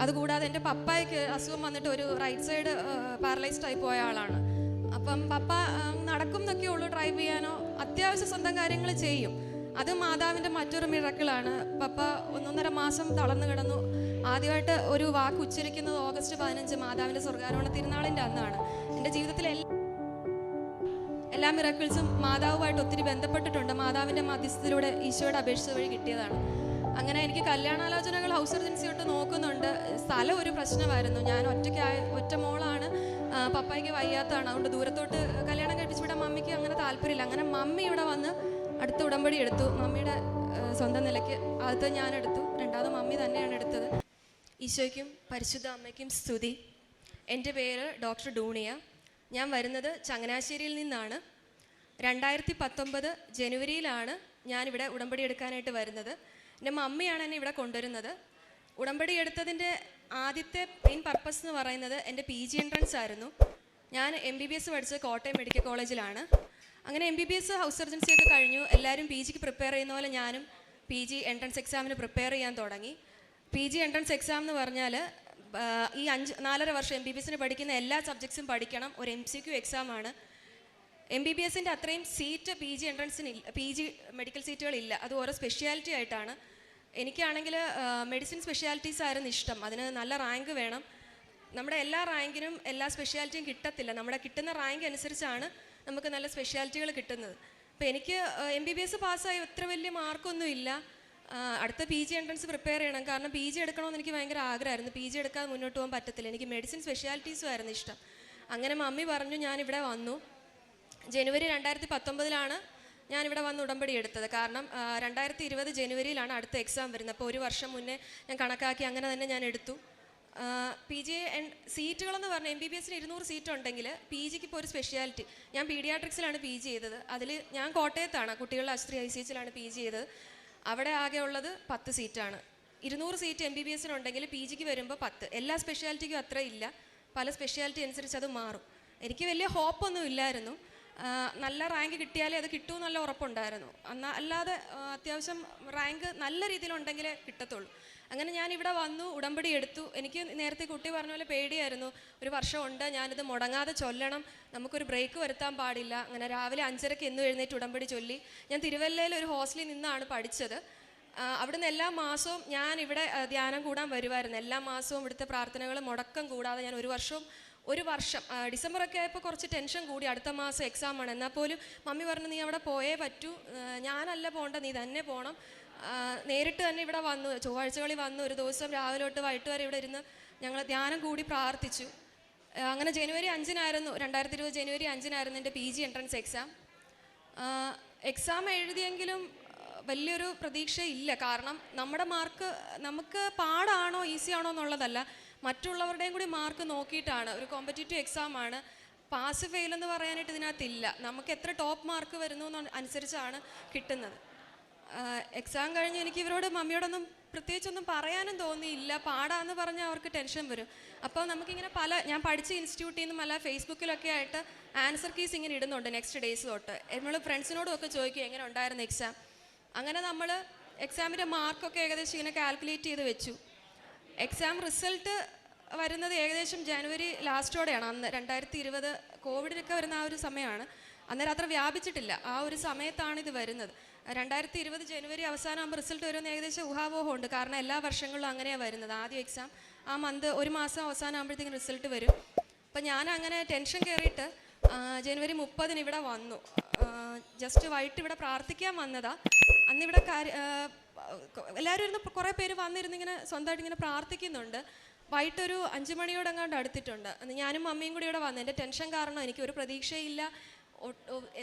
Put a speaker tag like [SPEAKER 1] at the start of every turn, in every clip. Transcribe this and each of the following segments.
[SPEAKER 1] അതുകൂടാതെ എന്റെ പപ്പായ്ക്ക് അസുഖം വന്നിട്ട് ഒരു റൈറ്റ് സൈഡ് പാരലൈസ്ഡ് ആയി പോയ ആളാണ്. അപ്പം പപ്പ നടക്കും എന്നൊക്കെ ഉള്ളൂ ഡ്രൈവ് ചെയ്യാനോ അത്യാവശ്യ സ്വന്തം കാര്യങ്ങൾ ചെയ്യും. അത് മാതാവിന്റെ മറ്റൊരു മിഴക്കിളാണ് പപ്പ ഒന്നൊന്നര മാസം തളർന്നു കിടന്നു. ആദ്യമായിട്ട് ഒരു വാക്ക് ഉച്ചരിക്കുന്നത് ഓഗസ്റ്റ് പതിനഞ്ച് മാതാവിന്റെ സ്വർഗാരോഹണ തിരുനാളിന്റെ അന്നാണ്. എന്റെ ജീവിതത്തിലെ എല്ലാ എല്ലാ മിറക്കിൾസും മാതാവുമായിട്ട് ഒത്തിരി ബന്ധപ്പെട്ടിട്ടുണ്ട്. മാതാവിന്റെ മധ്യസ്ഥത്തിലൂടെ ഈശോയുടെ അപേക്ഷിച്ച വഴി കിട്ടിയതാണ്. അങ്ങനെ എനിക്ക് കല്യാണാലോചനകൾ ഹൗസ് സർജൻസി തൊട്ട് നോക്കുന്നുണ്ട്. സ്ഥലം ഒരു പ്രശ്നമായിരുന്നു. ഞാൻ ഒറ്റയ്ക്കായ ഒറ്റ മോളാണ്. പപ്പായ്ക്ക് വയ്യാത്തതാണ്. അതുകൊണ്ട് ദൂരത്തോട്ട് കല്യാണം കഴിപ്പിച്ച് വിടാൻ മമ്മിക്ക് അങ്ങനെ താല്പര്യമില്ല. അങ്ങനെ മമ്മി ഇവിടെ വന്ന് അടുത്ത ഉടമ്പടി എടുത്തു. മമ്മിയുടെ സ്വന്തം നിലയ്ക്ക് ആദ്യത്തെ ഞാൻ എടുത്തു. രണ്ടാമത് മമ്മി തന്നെയാണ് എടുത്തത്. ഈശോയ്ക്കും പരിശുദ്ധ അമ്മയ്ക്കും സ്തുതി. എന്റെ പേര് ഡോക്ടർ ഡൂണിയ. ഞാൻ വരുന്നത് ചങ്ങനാശ്ശേരിയിൽ നിന്നാണ്. രണ്ടായിരത്തി പത്തൊമ്പത് ജനുവരിയിലാണ് ഞാനിവിടെ ഉടമ്പടി എടുക്കാനായിട്ട് വരുന്നത്. എന്റെ മമ്മിയാണ് എന്നെ ഇവിടെ കൊണ്ടുവരുന്നത്. ഉടമ്പടി എടുത്തതിന്റെ ആദ്യത്തെ മെയിൻ പർപ്പസ് എന്ന് പറയുന്നത് എന്റെ പി ജി എൻട്രൻസ് ആയിരുന്നു. ഞാൻ എം ബി ബി എസ് പഠിച്ചത് കോട്ടയം മെഡിക്കൽ കോളേജിലാണ്. അങ്ങനെ M B B S house surgency ഒക്കെ കഴിഞ്ഞു. എല്ലാവരും പി ജിക്ക് പ്രിപ്പയർ ചെയ്യുന്ന പോലെ ഞാനും പി ജി എൻട്രൻസ് എക്സാമിന് പ്രിപ്പയർ ചെയ്യാൻ തുടങ്ങി. പി ജി എൻട്രൻസ് എക്സാം എന്ന് പറഞ്ഞാൽ ഈ അഞ്ച് നാലര വർഷം എം ബി ബി എസിന് പഠിക്കുന്ന എല്ലാ സബ്ജക്ട്സും പഠിക്കണം. ഒരു എം സി ക്യു എക്സാമാണ് എം ബി ബി എസിന്റെ അത്രയും സീറ്റ് പി ജി എൻട്രൻസിന് പി ജി മെഡിക്കൽ സീറ്റുകളില്ല അത് ഓരോ സ്പെഷ്യാലിറ്റി ആയിട്ടാണ്. എനിക്കാണെങ്കിൽ മെഡിസിൻ സ്പെഷ്യാലിറ്റീസ് ആയിരുന്നു ഇഷ്ടം. അതിന് നല്ല റാങ്ക് വേണം. നമ്മുടെ എല്ലാ റാങ്കിനും എല്ലാ സ്പെഷ്യാലിറ്റിയും കിട്ടത്തില്ല. നമ്മുടെ കിട്ടുന്ന റാങ്ക് അനുസരിച്ചാണ് നമുക്ക് നല്ല സ്പെഷ്യാലിറ്റികൾ കിട്ടുന്നത്. അപ്പോൾ എനിക്ക് എം ബി ബി എസ് പാസ്സായി അത്ര വലിയ മാർക്കൊന്നുമില്ല അടുത്ത പി ജി എൻട്രൻസ് പ്രിപ്പയർ ചെയ്യണം. കാരണം പി ജി എടുക്കണമെന്ന് എനിക്ക് ഭയങ്കര ആഗ്രഹമായിരുന്നു. പി ജി എടുക്കാതെ മുന്നോട്ട് പോകാൻ പറ്റത്തില്ല. എനിക്ക് മെഡിസിൻ സ്പെഷ്യാലിറ്റീസും ആയിരുന്നു ഇഷ്ടം. അങ്ങനെ മമ്മി പറഞ്ഞു ഞാനിവിടെ വന്നു. ജനുവരി രണ്ടായിരത്തി പത്തൊമ്പതിലാണ് ഞാനിവിടെ വന്ന് ഉടമ്പടി എടുത്തത്. കാരണം രണ്ടായിരത്തി ഇരുപത് ജനുവരിയിലാണ് അടുത്ത എക്സാം വരുന്നത്. അപ്പോൾ ഒരു വർഷം മുന്നേ ഞാൻ കണക്കാക്കി അങ്ങനെ തന്നെ ഞാൻ എടുത്തു. പി ജി സീറ്റുകളെന്ന് പറഞ്ഞാൽ എം ബി ബി എസിന് ഇരുന്നൂറ് സീറ്റ് ഉണ്ടെങ്കിൽ പി ജിക്ക് ഇപ്പോൾ ഒരു സ്പെഷ്യാലിറ്റി ഞാൻ പീഡിയാട്രിക്സിലാണ് പി ജി ചെയ്തത്. അതിൽ ഞാൻ കോട്ടയത്താണ് കുട്ടികളുടെ അശ്രീ ഐ സി എച്ചിലാണ് പി ജി ചെയ്തത്. അവിടെ ആകെ ഉള്ളത് പത്ത് സീറ്റാണ്. ഇരുന്നൂറ് സീറ്റ് എം ബി ബി എസിനുണ്ടെങ്കിൽ പി ജിക്ക് വരുമ്പോൾ പത്ത്. എല്ലാ സ്പെഷ്യാലിറ്റിക്കും അത്ര ഇല്ല. പല സ്പെഷ്യാലിറ്റി അനുസരിച്ച് അത് മാറും. എനിക്ക് വലിയ ഹോപ്പൊന്നും ഇല്ലായിരുന്നു. നല്ല റാങ്ക് കിട്ടിയാലേ അത് കിട്ടൂ നല്ല ഉറപ്പുണ്ടായിരുന്നു. എന്നാൽ അല്ലാതെ അത്യാവശ്യം റാങ്ക് നല്ല രീതിയിലുണ്ടെങ്കിലേ കിട്ടത്തുള്ളൂ. അങ്ങനെ ഞാൻ ഇവിടെ വന്നു ഉടമ്പടി എടുത്തു. എനിക്ക് നേരത്തെ കുട്ടി പറഞ്ഞ പോലെ പേടിയായിരുന്നു. ഒരു വർഷമുണ്ട് ഞാനിത് മുടങ്ങാതെ ചൊല്ലണം. നമുക്കൊരു ബ്രേക്ക് വരുത്താൻ പാടില്ല. അങ്ങനെ രാവിലെ അഞ്ചരയ്ക്ക് എന്നും എഴുന്നേറ്റ് ഉടമ്പടി ചൊല്ലി. ഞാൻ തിരുവല്ലയിൽ ഒരു ഹോസ്റ്റലിൽ നിന്നാണ് പഠിച്ചത്. അവിടുന്ന് എല്ലാ മാസവും ഞാൻ ഇവിടെ ധ്യാനം കൂടാൻ വരുമായിരുന്നു എല്ലാ മാസവും ഇവിടുത്തെ പ്രാർത്ഥനകൾ മുടക്കം കൂടാതെ ഞാൻ ഒരു വർഷവും ഒരു വർഷം ഡിസംബർ ഒക്കെ ആയപ്പോൾ കുറച്ച് ടെൻഷൻ കൂടി അടുത്ത മാസം എക്സാം ആണ്. എന്നാൽ പോലും മമ്മി പറഞ്ഞു നീ അവിടെ പോയേ പറ്റൂ. ഞാനല്ല പോണ്ട നീ തന്നെ പോകണം. നേരിട്ട് തന്നെ ഇവിടെ വന്നു. ചൊവ്വാഴ്ചകളിൽ വന്നു. ഒരു ദിവസം രാവിലെ തൊട്ട് വൈകിട്ട് വരെ ഇവിടെ ഇരുന്ന് ഞങ്ങൾ ധ്യാനം കൂടി പ്രാർത്ഥിച്ചു. അങ്ങനെ ജനുവരി അഞ്ചിനായിരുന്നു രണ്ടായിരത്തി ഇരുപത് ജനുവരി അഞ്ചിനായിരുന്നു എന്റെ P G entrance exam exam എഴുതിയെങ്കിലും വലിയൊരു പ്രതീക്ഷയില്ല. കാരണം നമ്മുടെ മാർക്ക് നമുക്ക് പാടാണോ ഈസി ആണോ എന്നുള്ളതല്ല. മറ്റുള്ളവരുടെയും കൂടി മാർക്ക് നോക്കിയിട്ടാണ്. ഒരു കോമ്പറ്റേറ്റീവ് എക്സാം ആണ്. പാസ് ഫെയിൽ എന്ന് പറയാനായിട്ട് ഇതിനകത്തില്ല. നമുക്ക് എത്ര ടോപ്പ് മാർക്ക് വരുന്നു അനുസരിച്ചാണ് കിട്ടുന്നത്. എക്സാം കഴിഞ്ഞ് എനിക്ക് ഇവരോട് മമ്മിയോടൊന്നും പ്രത്യേകിച്ചൊന്നും പറയാനും തോന്നിയില്ല. പാടാന്ന് പറഞ്ഞാൽ അവർക്ക് ടെൻഷൻ വരും. അപ്പോൾ നമുക്കിങ്ങനെ പല ഞാൻ പഠിച്ച ഇൻസ്റ്റിറ്റ്യൂട്ടിൽ നിന്നും അല്ല ഫേസ്ബുക്കിലൊക്കെ ആയിട്ട് ആൻസർ കീസ് ഇങ്ങനെ ഇടുന്നുണ്ട് നെക്സ്റ്റ് ഡേയ്സ് തൊട്ട്. നമ്മൾ ഫ്രണ്ട്സിനോടും ഒക്കെ ചോദിക്കും എങ്ങനെ ഉണ്ടായിരുന്നു എക്സാം അങ്ങനെ നമ്മൾ എക്സാമിന്റെ മാർക്കൊക്കെ ഏകദേശം ഇങ്ങനെ കാൽക്കുലേറ്റ് ചെയ്ത് വെച്ചു. എക്സാം റിസൾട്ട് വരുന്നത് ഏകദേശം ജനുവരി ലാസ്റ്റോടെയാണ് അന്ന് രണ്ടായിരത്തി ഇരുപത് കോവിഡിനൊക്കെ വരുന്ന ആ ഒരു സമയമാണ്. അന്നേരം അത്ര വ്യാപിച്ചിട്ടില്ല. ആ ഒരു സമയത്താണ് ഇത് വരുന്നത്. രണ്ടായിരത്തി ഇരുപത് ജനുവരി അവസാനമാകുമ്പോൾ റിസൾട്ട് വരുന്ന ഏകദേശം ഊഹാപോഹമുണ്ട് കാരണം എല്ലാ വർഷങ്ങളിലും അങ്ങനെയാണ് വരുന്നത്. ആദ്യം എക്സാം ആ മന്ത് ഒരു മാസം അവസാനം ആകുമ്പോഴത്തേക്കും റിസൾട്ട് വരും. അപ്പം ഞാൻ അങ്ങനെ ടെൻഷൻ കയറിയിട്ട് ജനുവരി മുപ്പതിന് ഇവിടെ വന്നു. ജസ്റ്റ് വൈകിട്ട് ഇവിടെ പ്രാർത്ഥിക്കാൻ വന്നതാ. അന്ന് ഇവിടെ കാര്യ എല്ലാവരും ഇരുന്ന് കുറേ പേര് വന്നിരുന്ന് ഇങ്ങനെ സ്വന്തമായിട്ട് ഇങ്ങനെ പ്രാർത്ഥിക്കുന്നുണ്ട്. വൈകിട്ടൊരു അഞ്ച് മണിയോടെങ്ങാണ്ട് അടുത്തിട്ടുണ്ട്. ഞാനും അമ്മയും കൂടി ഇവിടെ വന്നു. എന്റെ ടെൻഷൻ കാരണം എനിക്ക് ഒരു പ്രതീക്ഷയില്ല.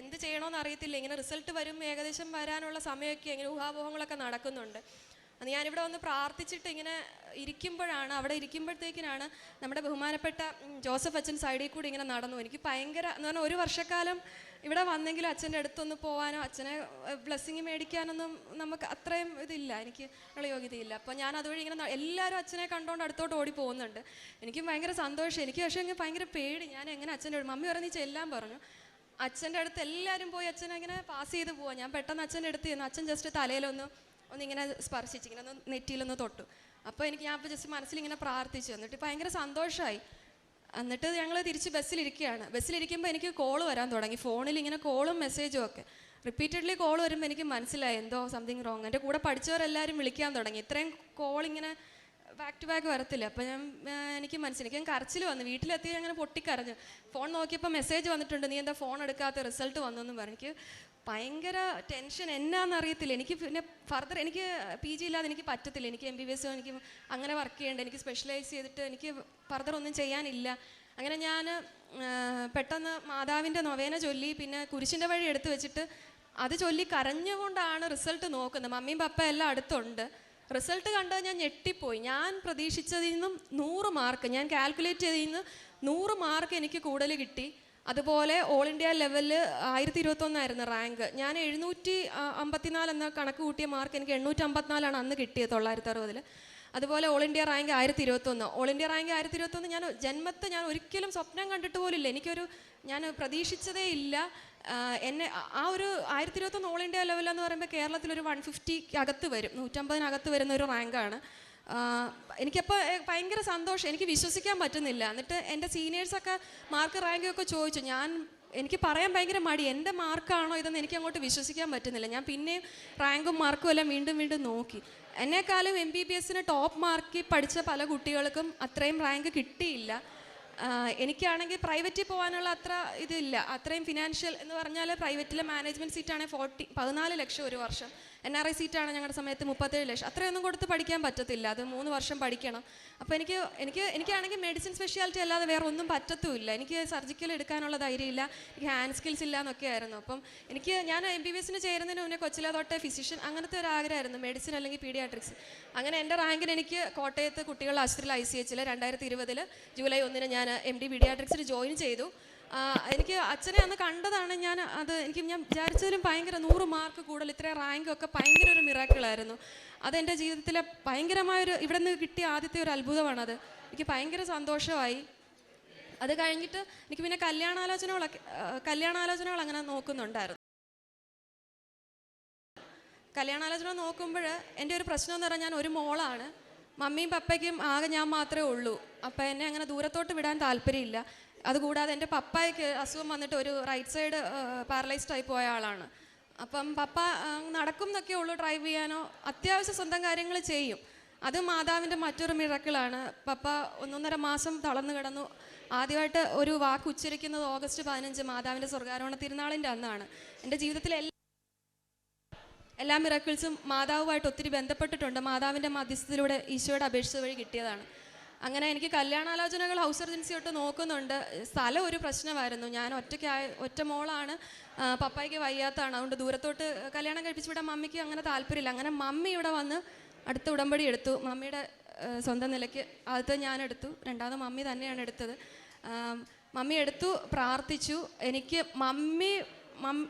[SPEAKER 1] എന്ത് ചെയ്യണമെന്ന് അറിയത്തില്ല. ഇങ്ങനെ റിസൾട്ട് വരും ഏകദേശം വരാനുള്ള സമയമൊക്കെ ഇങ്ങനെ ഊഹാപോഹങ്ങളൊക്കെ നടക്കുന്നുണ്ട്. അന്ന് ഞാനിവിടെ വന്ന് പ്രാർത്ഥിച്ചിട്ട് ഇങ്ങനെ ഇരിക്കുമ്പോഴാണ് അവിടെ ഇരിക്കുമ്പോഴത്തേക്കിനാണ് നമ്മുടെ ബഹുമാനപ്പെട്ട ജോസഫ് അച്ഛൻ സൈഡിൽ കൂടി ഇങ്ങനെ നടന്നു. എനിക്ക് ഭയങ്കര എന്ന് പറഞ്ഞാൽ ഒരു വർഷക്കാലം ഇവിടെ വന്നെങ്കിലും അച്ഛന്റെ അടുത്തൊന്ന് പോകാനോ അച്ഛനെ ബ്ലെസ്സിങ് മേടിക്കാനൊന്നും നമുക്ക് അത്രയും ഇതില്ല. എനിക്ക് ഉള്ള യോഗ്യതയില്ല. അപ്പോൾ ഞാൻ അതുവഴി ഇങ്ങനെ എല്ലാവരും അച്ഛനെ കണ്ടുകൊണ്ട് അടുത്തോട്ട് ഓടി പോകുന്നുണ്ട്. എനിക്കും ഭയങ്കര സന്തോഷം. എനിക്ക് പക്ഷേ ഇങ്ങനെ ഭയങ്കര പേടി. ഞാൻ എങ്ങനെ അച്ഛന്റെ മമ്മി പറഞ്ഞ് എല്ലാം പറഞ്ഞു. അച്ഛന്റെ അടുത്ത് എല്ലാവരും പോയി അച്ഛനെ ഇങ്ങനെ പാസ് ചെയ്ത് പോവാം. ഞാൻ പെട്ടെന്ന് അച്ഛന്റെ അടുത്ത് ചെന്നു. അച്ഛൻ ജസ്റ്റ് തലയിലൊന്ന് ഒന്നിങ്ങനെ സ്പർശിച്ച് ഇങ്ങനെ ഒന്ന് നെറ്റിയിലൊന്ന് തൊട്ടു. അപ്പോൾ എനിക്ക് ഞാൻ അപ്പോൾ ജസ്റ്റ് മനസ്സിലിങ്ങനെ പ്രാർത്ഥിച്ചു. എന്നിട്ട് ഭയങ്കര സന്തോഷമായി എന്നിട്ട് ഞങ്ങൾ തിരിച്ച് ബസ്സിലിരിക്കുകയാണ്. ബസ്സിലിരിക്കുമ്പോൾ എനിക്ക് കോൾ വരാൻ തുടങ്ങി. ഫോണിൽ ഇങ്ങനെ കോളും മെസ്സേജും ഒക്കെ. റിപ്പീറ്റഡ്ലി കോൾ വരുമ്പോൾ എനിക്ക് മനസ്സിലായി. എന്തോ സംതിങ് റോങ് എന്റെ കൂടെ പഠിച്ചവരെല്ലാവരും വിളിക്കാൻ തുടങ്ങി. ഇത്രയും കോൾ ഇങ്ങനെ ബാക്ക് ടു ബാക്ക് വരത്തില്ല. അപ്പം ഞാൻ എനിക്ക് മനസ്സിലായി. എനിക്ക് കരച്ചിൽ വന്നു. വീട്ടിലെത്തി അങ്ങനെ പൊട്ടിക്കരഞ്ഞു. ഫോൺ നോക്കിയപ്പോൾ മെസ്സേജ് വന്നിട്ടുണ്ട്. നീ എന്താ ഫോൺ എടുക്കാത്ത റിസൾട്ട് വന്നു എന്ന് പറഞ്ഞു. എനിക്ക് ഭയങ്കര ടെൻഷൻ എന്നാന്ന് അറിയത്തില്ല. എനിക്ക് പിന്നെ ഫർദർ എനിക്ക് പി ജി ഇല്ലാതെ എനിക്ക് പറ്റത്തില്ല. എനിക്ക് എം ബി ബി എസ് എനിക്ക് അങ്ങനെ വർക്ക് ചെയ്യേണ്ട. എനിക്ക് സ്പെഷ്യലൈസ് ചെയ്തിട്ട് എനിക്ക് ഫർദർ ഒന്നും ചെയ്യാനില്ല. അങ്ങനെ ഞാൻ പെട്ടെന്ന് മാതാവിന്റെ നൊവേന ചൊല്ലി പിന്നെ കുരിശിന്റെ വഴി എടുത്തു വെച്ചിട്ട് അത് ചൊല്ലി കരഞ്ഞുകൊണ്ടാണ് റിസൾട്ട് നോക്കുന്നത്. മമ്മിയും പപ്പ എല്ലാം അടുത്തുണ്ട്. റിസൾട്ട് കണ്ടത് ഞാൻ ഞെട്ടിപ്പോയി. ഞാൻ പ്രതീക്ഷിച്ചതിൽ നിന്നും നൂറ് മാർക്ക് ഞാൻ കാൽക്കുലേറ്റ് ചെയ്തതിൽ നിന്ന് നൂറ് മാർക്ക് എനിക്ക് കൂടുതൽ കിട്ടി. അതുപോലെ ഓൾ ഇന്ത്യ ലെവലിൽ ആയിരത്തി ഇരുപത്തൊന്നായിരുന്നു റാങ്ക് ഞാൻ എഴുന്നൂറ്റി അമ്പത്തിനാല് എന്ന കണക്ക് കൂട്ടിയ മാർക്ക് എനിക്ക് എണ്ണൂറ്റി അമ്പത്തിനാലാണ് അന്ന് കിട്ടിയത് തൊള്ളായിരത്തി അറുപതിൽ അതുപോലെ ഓൾ ഇന്ത്യ റാങ്ക് ആയിരത്തി ഇരുപത്തൊന്ന് ഓൾ ഇന്ത്യ റാങ്ക് ആയിരത്തി ഇരുപത്തൊന്ന് ഞാൻ ജന്മത്തെ ഞാൻ ഒരിക്കലും സ്വപ്നം കണ്ടിട്ട് പോലില്ല. എനിക്കൊരു ഞാൻ പ്രതീക്ഷിച്ചതേ ഇല്ല. എന്നെ ആ- ഒരു ആയിരത്തി ഇരുപത്തൊന്ന് ഓൾ ഇന്ത്യ ലെവലെന്ന് പറയുമ്പോൾ കേരളത്തിൽ ഒരു വൺ ഫിഫ്റ്റി അകത്ത് വരും. നൂറ്റമ്പതിനകത്ത് വരുന്ന ഒരു റാങ്കാണ് എനിക്കപ്പോൾ ഭയങ്കര സന്തോഷം. എനിക്ക് വിശ്വസിക്കാൻ പറ്റുന്നില്ല. എന്നിട്ട് എന്റെ സീനിയേഴ്സൊക്കെ മാർക്ക് റാങ്കൊക്കെ ചോദിച്ചു. ഞാൻ എനിക്ക് പറയാൻ ഭയങ്കര മടി. എന്റെ മാർക്കാണോ ഇതെന്ന് എനിക്ക് അങ്ങോട്ട് വിശ്വസിക്കാൻ പറ്റുന്നില്ല. ഞാൻ പിന്നെയും റാങ്കും മാർക്കും എല്ലാം വീണ്ടും വീണ്ടും നോക്കി. എന്നെക്കാളും എം ബി ബി എസിന് ടോപ്പ് മാർക്കിൽ പഠിച്ച പല കുട്ടികൾക്കും അത്രയും റാങ്ക് കിട്ടിയില്ല. എനിക്കാണെങ്കിൽ പ്രൈവറ്റിൽ പോകാനുള്ള അത്ര ഇതില്ല. അത്രയും ഫിനാൻഷ്യൽ എന്ന് പറഞ്ഞാൽ പ്രൈവറ്റിലെ മാനേജ്മെന്റ് സീറ്റാണെങ്കിൽ ഫോർട്ടി പതിനാല് ലക്ഷം ഒരു വർഷം. എൻ ആർ ഐ സീറ്റാണ് ഞങ്ങളുടെ സമയത്ത് മുപ്പത്തേഴ് ലക്ഷം. അത്രയൊന്നും കൊടുത്ത് പഠിക്കാൻ പറ്റത്തില്ല. അത് മൂന്ന് വർഷം പഠിക്കണം. അപ്പോൾ എനിക്ക് എനിക്ക് എനിക്കാണെങ്കിൽ മെഡിസിൻ സ്പെഷ്യാലിറ്റി അല്ലാതെ വേറെ ഒന്നും പറ്റത്തുമില്ല. എനിക്ക് സർജിക്കൽ എടുക്കാനുള്ള ധൈര്യമില്ല. എനിക്ക് ഹാൻഡ് സ്കിൽസ് ഇല്ല എന്നൊക്കെ ആയിരുന്നു. അപ്പം എനിക്ക് ഞാൻ എം ബി ബി എസിന് ചേരുന്നതിന് മുന്നേ കൊച്ചിലെ തൊട്ടേ ഫിസിഷ്യൻ അങ്ങനത്തെ ഒരു ആഗ്രഹമായിരുന്നു. മെഡിസിൻ അല്ലെങ്കിൽ പീഡിയാട്രിക്സ് അങ്ങനെ എന്റെ റാങ്കിന് എനിക്ക് കോട്ടയത്ത് കുട്ടികളുടെ ആശുപത്രിയിൽ ഐ സി എച്ചിൽ രണ്ടായിരത്തി ഇരുപതിൽ ജൂലൈ ഒന്നിന് ഞാൻ എം ഡി പീഡിയാട്രിക്സിൽ ജോയിൻ ചെയ്തു. എനിക്ക് അച്ഛനെ അന്ന് കണ്ടതാണ് ഞാൻ അത് എനിക്ക് ഞാൻ വിചാരിച്ചതിലും ഭയങ്കര നൂറ് മാർക്ക് കൂടുതൽ ഇത്രയും റാങ്ക് ഒക്കെ ഭയങ്കര ഒരു മിറാക്കിളായിരുന്നു അതെന്റെ ജീവിതത്തിലെ ഭയങ്കരമായൊരു ഇവിടെ നിന്ന് കിട്ടിയ ആദ്യത്തെ ഒരു അത്ഭുതമാണത് എനിക്ക് ഭയങ്കര സന്തോഷമായി. അത് കഴിഞ്ഞിട്ട് എനിക്ക് പിന്നെ കല്യാണാലോചനകളൊക്കെ കല്യാണാലോചനകൾ അങ്ങനെ നോക്കുന്നുണ്ടായിരുന്നു. കല്യാണാലോചന നോക്കുമ്പോൾ എന്റെ ഒരു പ്രശ്നം എന്ന് പറഞ്ഞാൽ ഞാൻ ഒരു മോളാണ്. മമ്മിയും പപ്പയ്ക്കും ആകെ ഞാൻ മാത്രമേ ഉള്ളൂ. അപ്പം എന്നെ അങ്ങനെ ദൂരത്തോട്ട് വിടാൻ താല്പര്യമില്ല. അതുകൂടാതെ എന്റെ പപ്പായ്ക്ക് അസുഖം വന്നിട്ട് ഒരു റൈറ്റ് സൈഡ് പാരലൈസ്ഡ് ആയി പോയ ആളാണ്. അപ്പം പപ്പ നടക്കും എന്നൊക്കെ ഉള്ളൂ ഡ്രൈവ് ചെയ്യാനോ അത്യാവശ്യം സ്വന്തം കാര്യങ്ങൾ ചെയ്യും. അത് മാതാവിന്റെ മറ്റൊരു മിറക്കിളാണ്. പപ്പ ഒന്നൊന്നര മാസം തളർന്നു കിടന്നു. ആദ്യമായിട്ട് ഒരു വാക്ക് ഉച്ചരിക്കുന്നത് ഓഗസ്റ്റ് പതിനഞ്ച് മാതാവിന്റെ സ്വർഗാരോഹണ തിരുനാളിന്റെ അന്നാണ്. എന്റെ ജീവിതത്തിലെ എല്ലാ എല്ലാ മിറക്കിൾസും മാതാവുമായിട്ട് ഒത്തിരി ബന്ധപ്പെട്ടിട്ടുണ്ട്. മാതാവിന്റെ മധ്യസ്ഥത്തിലൂടെ ഈശോയുടെ അപേക്ഷിച്ച വഴി കിട്ടിയതാണ്. അങ്ങനെ എനിക്ക് കല്യാണാലോചനകൾ ഹൗസ് സർജൻസി തൊട്ട് നോക്കുന്നുണ്ട്. സ്ഥലം ഒരു പ്രശ്നമായിരുന്നു. ഞാൻ ഒറ്റയ്ക്കായ ഒറ്റ മോളാണ്. പപ്പായ്ക്ക് വയ്യാത്തതാണ് അതുകൊണ്ട് ദൂരത്തോട്ട് കല്യാണം കഴിപ്പിച്ച് വിടാൻ മമ്മിക്ക് അങ്ങനെ താല്പര്യമില്ല. അങ്ങനെ മമ്മി ഇവിടെ വന്ന് അടുത്ത ഉടമ്പടി എടുത്തു. മമ്മിയുടെ സ്വന്തം നിലയ്ക്ക് ആദ്യത്തെ ഞാൻ എടുത്തു. രണ്ടാമത് മമ്മി തന്നെയാണ് എടുത്തത്. മമ്മി എടുത്തു പ്രാർത്ഥിച്ചു. എനിക്ക് മമ്മി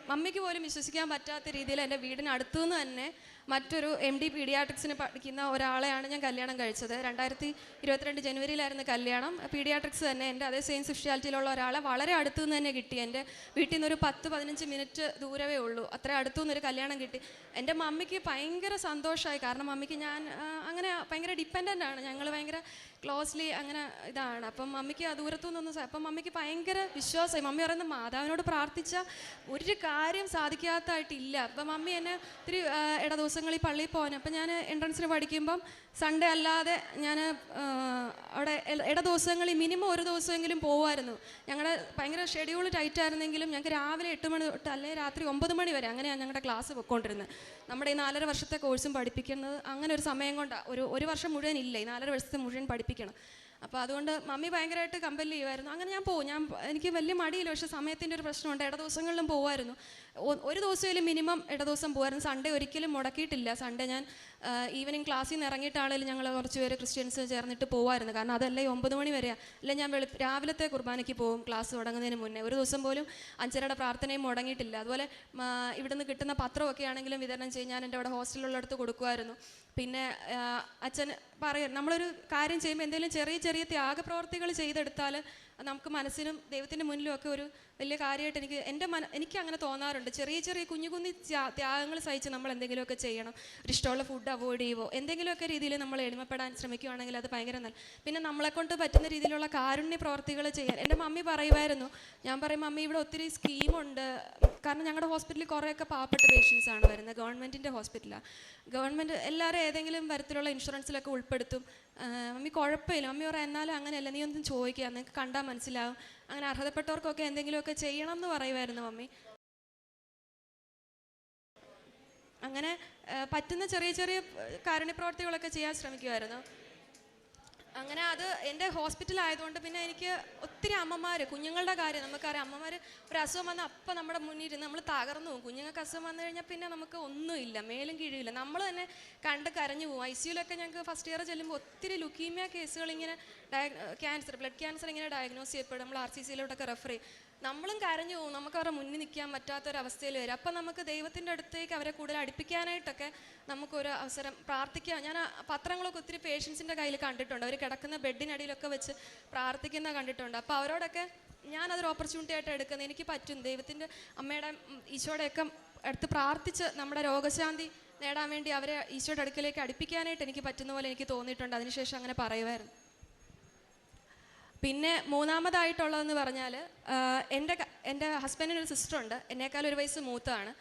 [SPEAKER 1] മമ്മിക്ക് പോലും വിശ്വസിക്കാൻ പറ്റാത്ത രീതിയിൽ എന്റെ വീടിന് അടുത്തു നിന്ന് തന്നെ മറ്റൊരു എം ഡി പീഡിയാട്രിക്സിന് പഠിക്കുന്ന ഒരാളെയാണ് ഞാൻ കല്യാണം കഴിച്ചത്. രണ്ടായിരത്തി ഇരുപത്തിരണ്ട് ജനുവരിയിലായിരുന്നു കല്യാണം. പീഡിയാട്രിക്സ് തന്നെ എന്റെ അതേ സെയിം സ്പെഷ്യാലിറ്റിയിലുള്ള ഒരാളെ വളരെ അടുത്തു നിന്ന് തന്നെ കിട്ടി. എന്റെ വീട്ടിൽ നിന്ന് ഒരു പത്ത് പതിനഞ്ച് മിനിറ്റ് ദൂരമേ ഉള്ളൂ. അത്ര അടുത്തു നിന്നൊരു കല്യാണം കിട്ടി. എന്റെ മമ്മിക്ക് ഭയങ്കര സന്തോഷമായി. കാരണം മമ്മിക്ക് ഞാൻ അങ്ങനെ ഭയങ്കര ഡിപ്പെൻഡന്റ് ആണ്. ഞങ്ങൾ ഭയങ്കര ക്ലോസ്ലി അങ്ങനെ ഇതാണ്. അപ്പം മമ്മിക്ക് ആ ദൂരത്തു നിന്നൊന്നും അപ്പം മമ്മിക്ക് ഭയങ്കര വിശ്വാസമായി. മമ്മി പറയുന്നത് മാതാവിനോട് പ്രാർത്ഥിച്ച ഒരു കാര്യം സാധിക്കാത്തതായിട്ടില്ല അപ്പം മമ്മി എന്നെ ഒത്തിരി ഇട ദിവസങ്ങളിൽ പള്ളിയിൽ പോകാൻ. അപ്പം ഞാൻ എൻട്രൻസിന് പഠിക്കുമ്പം സൺഡേ അല്ലാതെ ഞാൻ അവിടെ ഇട ദിവസങ്ങളിൽ മിനിമം ഒരു ദിവസമെങ്കിലും പോകുമായിരുന്നു ഞങ്ങളുടെ ഭയങ്കര ഷെഡ്യൂൾ ടൈറ്റ് ആയിരുന്നെങ്കിലും ഞങ്ങൾക്ക് രാവിലെ എട്ട് മണി തൊട്ട് അല്ലെങ്കിൽ രാത്രി ഒമ്പത് മണി വരെ അങ്ങനെയാണ് ഞങ്ങളുടെ ക്ലാസ് പൊയ്ക്കൊണ്ടിരുന്നത് നമ്മുടെ ഈ നാലര വർഷത്തെ കോഴ്സും പഠിപ്പിക്കുന്നത് അങ്ങനെ ഒരു സമയം കൊണ്ടാണ് ഒരു ഒരു വർഷം മുഴുവൻ ഇല്ല. ഈ നാലര വർഷത്തെ മുഴുവൻ പഠിപ്പിക്കണം. അപ്പോൾ അതുകൊണ്ട് മമ്മി ഭയങ്കരമായിട്ട് കമ്പൽ ചെയ്യുമായിരുന്നു. അങ്ങനെ ഞാൻ പോകും ഞാൻ എനിക്ക് വലിയ മടിയില്ല. പക്ഷേ സമയത്തിന്റെ ഒരു പ്രശ്നമുണ്ട്. ഇട ദിവസങ്ങളിലും പോകുമായിരുന്നു ഒരു ദിവസമെങ്കിലും മിനിമം ഇട ദിവസം പോകുമായിരുന്നു സൺഡേ ഒരിക്കലും മുടക്കിയിട്ടില്ല. സൺഡേ ഞാൻ ഈവനിങ് ക്ലാസ്സിൽ നിന്ന് ഇറങ്ങിയിട്ടാണെങ്കിലും ഞങ്ങൾ കുറച്ച് പേര് ക്രിസ്ത്യൻസ് ചേർന്നിട്ട് പോകുമായിരുന്നു കാരണം അതല്ലേ ഈ ഒമ്പത് മണി വരെയാണ് അല്ലെ ഞാൻ വെളു രാവിലത്തെ കുർബാനയ്ക്ക് പോകും ക്ലാസ് തുടങ്ങുന്നതിന് മുന്നേ. ഒരു ദിവസം പോലും അഞ്ചരയുടെ പ്രാർത്ഥനയും മുടങ്ങിയിട്ടില്ല. അതുപോലെ ഇവിടുന്ന് കിട്ടുന്ന പത്രമൊക്കെ ആണെങ്കിലും വിതരണം ചെയ്യും ഞാൻ എന്റെ അവിടെ ഹോസ്റ്റലിലുള്ളടത്ത് കൊടുക്കുമായിരുന്നു പിന്നെ അച്ഛൻ പറയും നമ്മളൊരു കാര്യം ചെയ്യുമ്പോൾ എന്തെങ്കിലും ചെറിയ ചെറിയ ത്യാഗപ്രവർത്തികൾ ചെയ്തെടുത്താൽ നമുക്ക് മനസ്സിനും ദൈവത്തിന്റെ മുന്നിലും ഒക്കെ ഒരു വലിയ കാര്യമായിട്ട് എനിക്ക് എന്റെ മന എനിക്ക് അങ്ങനെ തോന്നാറുണ്ട്. ചെറിയ ചെറിയ കുഞ്ഞു കുഞ്ഞു ത്യാഗങ്ങൾ സഹിച്ച് നമ്മൾ എന്തെങ്കിലുമൊക്കെ ചെയ്യണം. ഒരു ഇഷ്ടമുള്ള ഫുഡ് അവോയ്ഡ് ചെയ്യുമോ എന്തെങ്കിലുമൊക്കെ രീതിയിൽ നമ്മൾ എളിമപ്പെടാൻ ശ്രമിക്കുകയാണെങ്കിൽ അത് ഭയങ്കര നല്ല പിന്നെ നമ്മളെക്കൊണ്ട് പറ്റുന്ന രീതിയിലുള്ള കാരുണ്യ പ്രവർത്തികൾ ചെയ്യാൻ. എന്റെ മമ്മി പറയുമായിരുന്നു ഞാൻ പറയും മമ്മി ഇവിടെ ഒത്തിരി സ്കീമുണ്ട്. കാരണം ഞങ്ങളുടെ ഹോസ്പിറ്റലിൽ കുറേയൊക്കെ പാവപ്പെട്ട പേഷ്യൻസ് ആണ് വരുന്നത്. ഗവൺമെന്റിന്റെ ഹോസ്പിറ്റലാണ് ഗവൺമെന്റ് എല്ലാവരും ഏതെങ്കിലും തരത്തിലുള്ള ഇൻഷുറൻസിലൊക്കെ ഉൾപ്പെടുത്തും. മമ്മി കുഴപ്പമില്ല. മമ്മി പറയാം എന്നാലും അങ്ങനെയല്ല. നീ ഒന്നും ചോദിക്കുക നിങ്ങൾക്ക് കണ്ടാൽ മനസ്സിലാവും. അങ്ങനെ അർഹതപ്പെട്ടവർക്കൊക്കെ എന്തെങ്കിലുമൊക്കെ ചെയ്യണം എന്ന് പറയുമായിരുന്നു മമ്മി. അങ്ങനെ പറ്റുന്ന ചെറിയ ചെറിയ കാരുണ്യ പ്രവർത്തികളൊക്കെ ചെയ്യാൻ ശ്രമിക്കുമായിരുന്നു. അങ്ങനെ അത് എന്റെ ഹോസ്പിറ്റൽ ആയതുകൊണ്ട് പിന്നെ എനിക്ക് ഒത്തിരി അമ്മമാർ കുഞ്ഞുങ്ങളുടെ കാര്യം നമുക്കറിയാം. അമ്മമാർ ഒരു അസുഖം വന്നാൽ അപ്പം നമ്മുടെ മുന്നിൽ ഇരുന്ന് നമ്മൾ തകർന്നു പോകും. കുഞ്ഞുങ്ങൾക്ക് അസുഖം വന്നു കഴിഞ്ഞാൽ പിന്നെ നമുക്ക് ഒന്നുമില്ല മേലും കീഴില്ല നമ്മൾ തന്നെ കണ്ട് കരഞ്ഞു പോകും. ഐ സിയുലൊക്കെ ഞങ്ങൾക്ക് ഫസ്റ്റ് ഇയർ ചെല്ലുമ്പോൾ ഒത്തിരി ലുക്കീമിയ കേസുകൾ ഇങ്ങനെ ക്യാൻസർ ബ്ലഡ് ക്യാൻസർ ഇങ്ങനെ ഡയഗ്നോസ് ചെയ്യപ്പെടും. നമ്മൾ ആർ സി സിയിലോട്ടൊക്കെ റെഫർ ചെയ്യും. നമ്മളും കരഞ്ഞു പോകും. നമുക്ക് അവരുടെ മുന്നിൽ നിൽക്കാൻ പറ്റാത്തൊരവസ്ഥയിൽ വരും. അപ്പം നമുക്ക് ദൈവത്തിന്റെ അടുത്തേക്ക് അവരെ കൂടുതൽ അടുപ്പിക്കാനായിട്ടൊക്കെ നമുക്കൊരു അവസരം പ്രാർത്ഥിക്കാം. ഞാൻ പത്രങ്ങളൊക്കെ ഒത്തിരി പേഷ്യൻസിന്റെ കയ്യിൽ കണ്ടിട്ടുണ്ട്. അവർ കിടക്കുന്ന ബെഡിനടിയിലൊക്കെ വെച്ച് പ്രാർത്ഥിക്കുന്ന കണ്ടിട്ടുണ്ട്. അപ്പോൾ അവരോടൊക്കെ ഞാനതൊരു ഓപ്പർച്യൂണിറ്റി ആയിട്ട് എടുക്കുന്നത് എനിക്ക് പറ്റും. ദൈവത്തിന്റെ അമ്മയുടെ ഈശോയുടെയൊക്കെ അടുത്ത് പ്രാർത്ഥിച്ച് നമ്മുടെ രോഗശാന്തി നേടാൻ വേണ്ടി അവരെ ഈശോയുടെ അടുക്കലേക്ക് അടുപ്പിക്കാനായിട്ട് എനിക്ക് പറ്റുന്ന പോലെ എനിക്ക് തോന്നിയിട്ടുണ്ട്. അതിനുശേഷം അങ്ങനെ പറയുമായിരുന്നു പിന്നെ മൂന്നാമതായിട്ടുള്ളതെന്ന് പറഞ്ഞാൽ എന്റെ എന്റെ ഹസ്ബൻഡിന് ഒരു സിസ്റ്റർ ഉണ്ട് എന്നേക്കാൾ ഒരു വയസ്സ് മൂത്തതാണ്.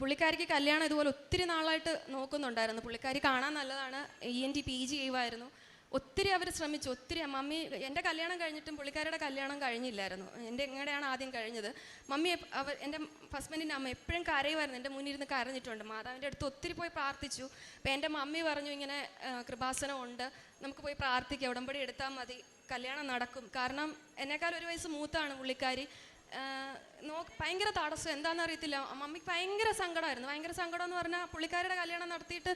[SPEAKER 1] പുള്ളിക്കാരിക്ക് കല്യാണം ഇതുപോലെ ഒത്തിരി നാളായിട്ട് നോക്കുന്നുണ്ടായിരുന്നു. പുള്ളിക്കാരി കാണാൻ നല്ലതാണ്. E N T P G ചെയ്യുമായിരുന്നു. ഒത്തിരി അവർ ശ്രമിച്ചു. ഒത്തിരി മമ്മി എന്റെ കല്യാണം കഴിഞ്ഞിട്ടും പുള്ളിക്കാരുടെ കല്യാണം കഴിഞ്ഞില്ലായിരുന്നു. എന്റെ എങ്ങനെയാണ് ആദ്യം കഴിഞ്ഞത്. മമ്മി അവർ എന്റെ ഹസ്ബൻഡിന്റെ അമ്മ എപ്പോഴും കരയുമായിരുന്നു. എന്റെ മുന്നിൽ ഇരുന്ന് കരഞ്ഞിട്ടുണ്ട്. മാതാവിന്റെ അടുത്ത് ഒത്തിരി പോയി പ്രാർത്ഥിച്ചു. അപ്പം എന്റെ മമ്മി പറഞ്ഞു ഇങ്ങനെ കൃപാസനം ഉണ്ട്. നമുക്ക് പോയി പ്രാർത്ഥിക്കാം. ഉടമ്പടി എടുത്താൽ മതി. കല്യാണം നടക്കും. കാരണം എന്നെക്കാൾ ഒരു വയസ്സ് മൂത്താണ് പുള്ളിക്കാരി. നോക്ക് ഭയങ്കര തടസ്സം. എന്താണെന്ന് അറിയത്തില്ല മമ്മിക്ക് ഭയങ്കര സങ്കടമായിരുന്നു. ഭയങ്കര സങ്കടം എന്ന് പറഞ്ഞാൽ പുള്ളിക്കാരുടെ കല്യാണം നടത്തിയിട്ട്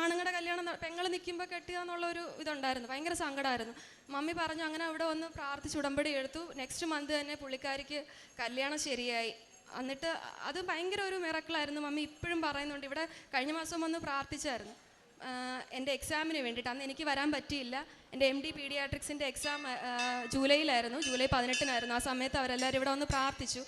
[SPEAKER 1] ആണുങ്ങളുടെ കല്യാണം പെങ്ങൾ നിൽക്കുമ്പോൾ കെട്ടുക എന്നുള്ളൊരു ഇതുണ്ടായിരുന്നു. ഭയങ്കര സങ്കടമായിരുന്നു. മമ്മി പറഞ്ഞു അങ്ങനെ അവിടെ വന്ന് പ്രാർത്ഥിച്ച് ഉടമ്പടി എടുത്തു. നെക്സ്റ്റ് മന്ത് തന്നെ പുള്ളിക്കാരിക്ക് കല്യാണം ശരിയായി. എന്നിട്ട് അത് ഭയങ്കര ഒരു മിറക്കിളായിരുന്നു. മമ്മി ഇപ്പോഴും പറയുന്നുണ്ട് ഇവിടെ കഴിഞ്ഞ മാസം വന്ന് പ്രാർത്ഥിച്ചായിരുന്നു. എന്റെ എക്സാമിന് വേണ്ടിയിട്ട്. അന്ന് എനിക്ക് വരാൻ പറ്റിയില്ല. എന്റെ എം ഡി പീഡിയാട്രിക്സിന്റെ എക്സാം ജൂലൈയിലായിരുന്നു. ജൂലൈ പതിനെട്ടിനായിരുന്നു. ആ സമയത്ത് അവരെല്ലാവരും ഇവിടെ വന്ന് പ്രാർത്ഥിച്ചു.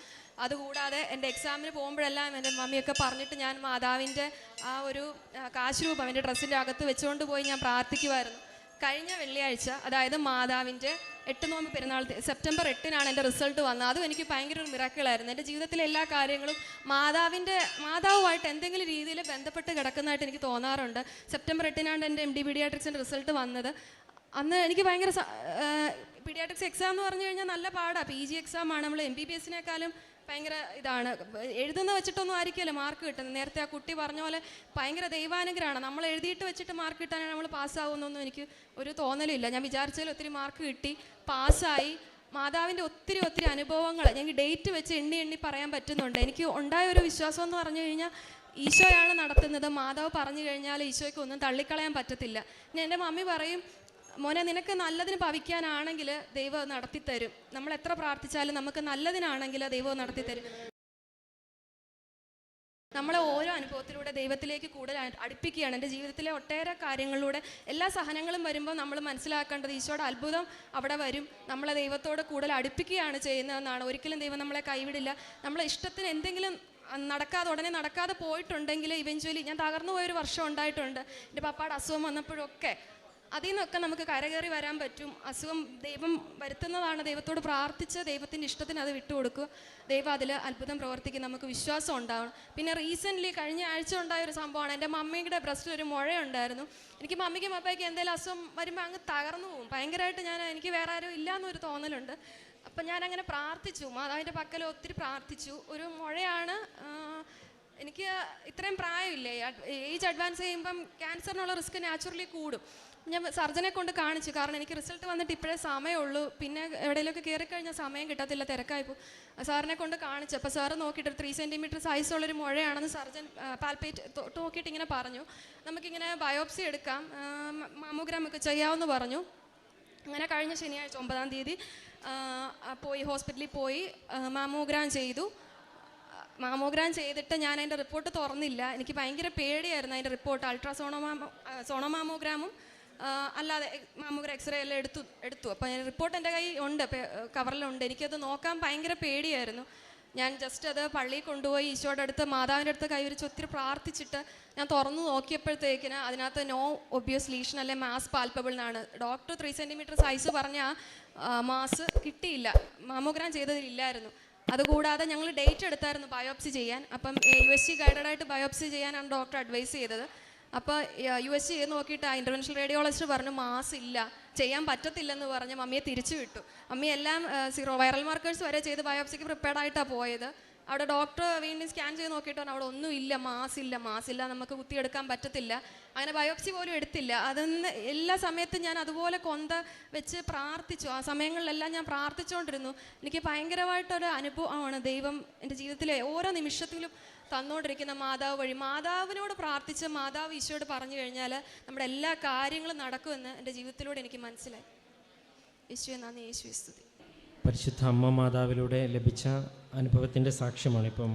[SPEAKER 1] അതുകൂടാതെ എന്റെ എക്സാമിന് പോകുമ്പോഴെല്ലാം എന്റെ മമ്മിയൊക്കെ പറഞ്ഞിട്ട് ഞാൻ മാതാവിന്റെ ആ ഒരു കാശുരൂപം കാശ് രൂപം എന്റെ ഡ്രസ്സിന്റെ അകത്ത് വെച്ചുകൊണ്ട് പോയി ഞാൻ പ്രാർത്ഥിക്കുമായിരുന്നു കഴിഞ്ഞ വെള്ളിയാഴ്ച അതായത് മാതാവിന്റെ എട്ട് നോമ്പ് പെരുന്നാൾ സെപ്റ്റംബർ എട്ടിനാണ് എന്റെ റിസൾട്ട് വന്നത്. അതും എനിക്ക് ഭയങ്കര ഒരു മിറാക്കിളായിരുന്നു എന്റെ ജീവിതത്തിലെ എല്ലാ കാര്യങ്ങളും മാതാവിന്റെ മാതാവുമായിട്ട് എന്തെങ്കിലും രീതിയിൽ ബന്ധപ്പെട്ട് കിടക്കുന്നതായിട്ട് എനിക്ക് തോന്നാറുണ്ട്. സെപ്റ്റംബർ എട്ടിനാണ് എന്റെ എം ഡി പീഡിയാട്രിക്സിന്റെ റിസൾട്ട് വന്നത്. അന്ന് എനിക്ക് ഭയങ്കര പീഡിയാട്രിക്സ് എക്സാം എന്ന് പറഞ്ഞു കഴിഞ്ഞാൽ നല്ല പാടാണ് പി ജി എക്സാം ആണ്. നമ്മൾ എം ബി ബി എസിനേക്കാളും ഭയങ്കര ഇതാണ്. എഴുതുന്ന വെച്ചിട്ടൊന്നും ആയിരിക്കുമല്ലോ മാർക്ക് കിട്ടുന്നത്. നേരത്തെ ആ കുട്ടി പറഞ്ഞ പോലെ ഭയങ്കര ദൈവാനുഗ്രഹമാണ്. നമ്മൾ എഴുതിയിട്ട് വെച്ചിട്ട് മാർക്ക് കിട്ടാനാണ് നമ്മൾ പാസ്സാവുന്നൊന്നും എനിക്ക് ഒരു തോന്നലില്ല. ഞാൻ വിചാരിച്ചതിൽ ഒത്തിരി മാർക്ക് കിട്ടി പാസ്സായി മാതാവിന്റെ ഒത്തിരി ഒത്തിരി അനുഭവങ്ങൾ ഞങ്ങൾക്ക് ഡേറ്റ് വെച്ച് എണ്ണി എണ്ണി പറയാൻ പറ്റുന്നുണ്ട്. എനിക്ക് ഉണ്ടായ ഒരു വിശ്വാസം എന്ന് പറഞ്ഞു കഴിഞ്ഞാൽ ഈശോയാണ് നടത്തുന്നത്. മാതാവ് പറഞ്ഞു കഴിഞ്ഞാൽ ഈശോയ്ക്ക് ഒന്നും തള്ളിക്കളയാൻ പറ്റത്തില്ല. ഞാൻ എന്റെ മമ്മി പറയും മോനെ നിനക്ക് നല്ലതിന് ഭവിക്കാനാണെങ്കിൽ ദൈവം നടത്തിത്തരും. നമ്മൾ എത്ര പ്രാർത്ഥിച്ചാലും നമുക്ക് നല്ലതിനാണെങ്കിൽ ദൈവം നടത്തിത്തരും. നമ്മളെ ഓരോ അനുഭവത്തിലൂടെ ദൈവത്തിലേക്ക് കൂടുതൽ അടുപ്പിക്കുകയാണ്. എന്റെ ജീവിതത്തിലെ ഒട്ടേറെ കാര്യങ്ങളിലൂടെ എല്ലാ സഹനങ്ങളും വരുമ്പോൾ നമ്മൾ മനസ്സിലാക്കേണ്ടത് ഈശോയുടെ അത്ഭുതം അവിടെ വരും. നമ്മളെ ദൈവത്തോട് കൂടുതൽ അടുപ്പിക്കുകയാണ് ചെയ്യുന്നതെന്നാണ്. ഒരിക്കലും ദൈവം നമ്മളെ കൈവിടില്ല. നമ്മളെ ഇഷ്ടത്തിന് എന്തെങ്കിലും നടക്കാതെ ഉടനെ നടക്കാതെ പോയിട്ടുണ്ടെങ്കിൽ ഇവഞ്ച്വലി ഞാൻ തകർന്നു പോയൊരു വർഷം ഉണ്ടായിട്ടുണ്ട്. എന്റെ പപ്പായുടെ അസുഖം വന്നപ്പോഴൊക്കെ അതിൽ നിന്നൊക്കെ നമുക്ക് കരകയറി വരാൻ പറ്റും. അസുഖം ദൈവം വരുത്തുന്നതാണ്. ദൈവത്തോട് പ്രാർത്ഥിച്ച് ദൈവത്തിന്റെ ഇഷ്ടത്തിന് അത് വിട്ടുകൊടുക്കുക ദൈവം അതിൽ അത്ഭുതം പ്രവർത്തിക്കും. നമുക്ക് വിശ്വാസം ഉണ്ടാവണം. പിന്നെ റീസെന്റ്ലി കഴിഞ്ഞ ആഴ്ച ഉണ്ടായ ഒരു സംഭവമാണ്. എന്റെ മമ്മിയുടെ ബ്രസ്റ്റിൽ ഒരു മുഴയുണ്ടായിരുന്നു. എനിക്ക് മമ്മിക്കും പപ്പയ്ക്കും എന്തെങ്കിലും അസുഖം വരുമ്പോൾ അങ്ങ് തകർന്നു പോകും. ഭയങ്കരമായിട്ട് ഞാൻ എനിക്ക് വേറെ ആരും ഇല്ല എന്നൊരു തോന്നലുണ്ട്. അപ്പം ഞാൻ അങ്ങനെ പ്രാർത്ഥിച്ചു മാതാവിന്റെ പക്കൽ ഒത്തിരി പ്രാർത്ഥിച്ചു. ഒരു മുഴയാണ് എനിക്ക് ഇത്രയും പ്രായമില്ലേ? ഏജ് അഡ്വാൻസ് ചെയ്യുമ്പം ക്യാൻസറിനുള്ള റിസ്ക് നാച്ചുറലി കൂടും. ഞാൻ സർജനെ കൊണ്ട് കാണിച്ചു. കാരണം എനിക്ക് റിസൾട്ട് വന്നിട്ട് ഇപ്പോഴേ സമയമുള്ളൂ. പിന്നെ എവിടെയെങ്കിലുമൊക്കെ കയറി കഴിഞ്ഞാൽ സമയം കിട്ടത്തില്ല തിരക്കായി തിരക്കായിപ്പോൾ സാറിനെ കൊണ്ട് കാണിച്ചു. അപ്പോൾ സാറ് നോക്കിയിട്ട് ത്രീ സെന്റിമീറ്റർ സൈസുള്ളൊരു മുഴയാണെന്ന് സർജൻ പാൽപ്പേറ്റ് നോക്കിയിട്ട് ഇങ്ങനെ പറഞ്ഞു. നമുക്കിങ്ങനെ ബയോപ്സി എടുക്കാം. മാമോഗ്രാം ഒക്കെ ചെയ്യാമെന്ന് പറഞ്ഞു. അങ്ങനെ കഴിഞ്ഞ ശനിയാഴ്ച ഒമ്പതാം തീയതി പോയി ഹോസ്പിറ്റലിൽ പോയി മാമോഗ്രാം ചെയ്തു. മാമോഗ്രാം ചെയ്തിട്ട് ഞാൻ അതിന്റെ റിപ്പോർട്ട് തുറന്നില്ല. എനിക്ക് ഭയങ്കര പേടിയായിരുന്നു അതിന്റെ റിപ്പോർട്ട് അൾട്രാസോണോമാമോ സോണോമാമോഗ്രാമും ആ, അല്ലാതെ മാമോഗ്ര എക്സ്റേ എല്ലാം എടുത്തു എടുത്തു. അപ്പോൾ ഞാൻ റിപ്പോർട്ട് എന്റെ കൈ ഉണ്ട് കവറിലുണ്ട് എനിക്കത് നോക്കാൻ ഭയങ്കര പേടിയായിരുന്നു. ഞാൻ ജസ്റ്റ് അത് പള്ളിയിൽ കൊണ്ടുപോയി ഈശോയുടെ അടുത്ത് മാതാവിന്റെ അടുത്ത് കൈവരിച്ച് ഒത്തിരി പ്രാർത്ഥിച്ചിട്ട് ഞാൻ തുറന്നു നോക്കിയപ്പോഴത്തേക്കിന് അതിനകത്ത് നോ ഒബ്വിയസ് ലീഷൻ അല്ലെ മാസ് പാൽപ്പബിൾ എന്നാണ് ഡോക്ടർ ത്രീ സെന്റിമീറ്റർ സൈസ് പറഞ്ഞ മാസ് കിട്ടിയില്ല. മാമോഗ്രാം ചെയ്തതിലില്ലായിരുന്നു അതുകൂടാതെ ഞങ്ങൾ ഡേറ്റ് എടുത്തായിരുന്നു ബയോപ്സി ചെയ്യാൻ. അപ്പം യു എസ് സി ഗൈഡഡായിട്ട് ബയോപ്സി ചെയ്യാനാണ് ഡോക്ടർ അഡ്വൈസ് ചെയ്തത്. അപ്പോൾ യു എസ് ചെയ്ത് നോക്കിയിട്ട് ആ ഇന്റർവെൻഷൻ റേഡിയോളജിസ്റ്റ് പറഞ്ഞു മാസ് ഇല്ല. ചെയ്യാൻ പറ്റത്തില്ലെന്ന് പറഞ്ഞ് മമ്മിയെ തിരിച്ചു വിട്ടു. മമ്മി എല്ലാം സീറോ വൈറൽ മാർക്കേഴ്സ് വരെ ചെയ്ത് ബയോപ്സിക്ക് പ്രിപ്പയർഡ് ആയിട്ടാണ് പോയത്. അവിടെ ഡോക്ടർ വീണ്ടും സ്കാൻ ചെയ്ത് നോക്കിയിട്ട് അവിടെ ഒന്നും ഇല്ല. മാസില്ല ഇല്ല. മാസ് ഇല്ല. നമുക്ക് കുത്തിയെടുക്കാൻ പറ്റത്തില്ല. അങ്ങനെ ബയോപ്സി പോലും എടുത്തില്ല. അതെന്ന് എല്ലാ സമയത്തും ഞാൻ അതുപോലെ കൊന്ത വെച്ച് പ്രാർത്ഥിച്ചു. ആ സമയങ്ങളിലെല്ലാം ഞാൻ പ്രാർത്ഥിച്ചുകൊണ്ടിരുന്നു എനിക്ക് ഭയങ്കരമായിട്ടൊരു അനുഭവമാണ് ദൈവം എന്റെ ജീവിതത്തിലെ ഓരോ നിമിഷത്തിലും തന്നുകൊണ്ടിരിക്കുന്ന മാതാവ് വഴി മാതാവിനോട് പ്രാർത്ഥിച്ച് മാതാവ് ഈശോയോട് പറഞ്ഞു കഴിഞ്ഞാൽ നമ്മുടെ എല്ലാ കാര്യങ്ങളും നടക്കുമെന്ന് എന്റെ ജീവിതത്തിലൂടെ എനിക്ക് മനസ്സിലായി. യേശുവെ നന്ദി യേശു സ്തുതി.
[SPEAKER 2] പരിശുദ്ധ അമ്മ മാതാവിലൂടെ ലഭിച്ച അനുഭവത്തിന്റെ സാക്ഷ്യമാണ് ഇപ്പം